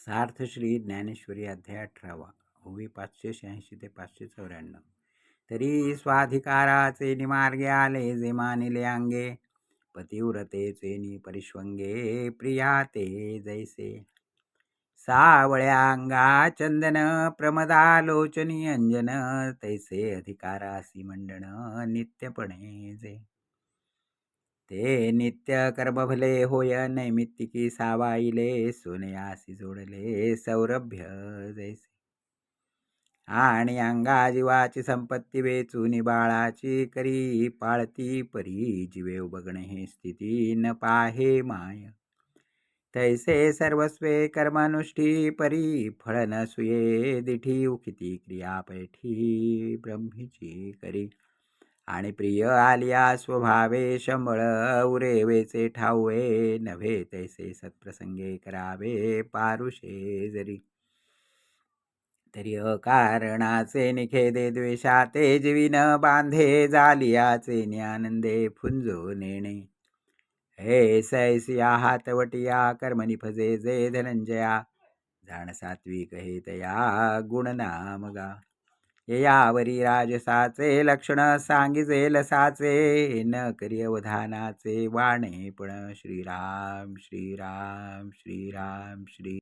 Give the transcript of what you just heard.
सार्थ श्री ज्ञानेश्वरी अध्याय अठरावा ओवी पाचशे शहाऐंशी ते पाचशे चौऱ्याण्णव. तरी स्वाधिकाराचे निमार्गे आले जे मानिले अंगे पतिव्रतेचे नि परिष्वंगे प्रिया ते जैसे. सावळ्या अंगा चंदन प्रमदालोचनी अंजन तैसे अधिकारासी मंडन नित्यपणे जे. ते नित्य कर्मभले होय नैमित्तिकी सावाईले सुनयासी जोडले सौरभ्य जैसे. आणि अंगा जीवाची संपत्ती वेचून बाळाची करी पाळती परी जीवे बघणे हे स्थिती न पाहे माय. तैसे सर्वस्वे कर्मानुष्ठी परी फळ न सुये दिठी उखिती क्रिया पैठी ब्रह्मीची करी. आणि प्रिय आलिया स्वभावे शंबळ उरेवेचे ठाऊये नव्हे तैसे सत्प्रसंगे करावे पारुषे जरी. तरी अकारणाचे निखेदे द्वेषाते जीविन बांधे जालियाचे ज्ञानंदे फुंजो नेणे. हे सैसिया हातवटिया कर्मनि फजे जे धनंजया जाण सात्विक हे तया गुण यावरी राजसाचे लक्षण सांगिजेल लसाचे न करी अवधानाचे वाणे पण. श्रीराम श्रीराम श्रीराम श्री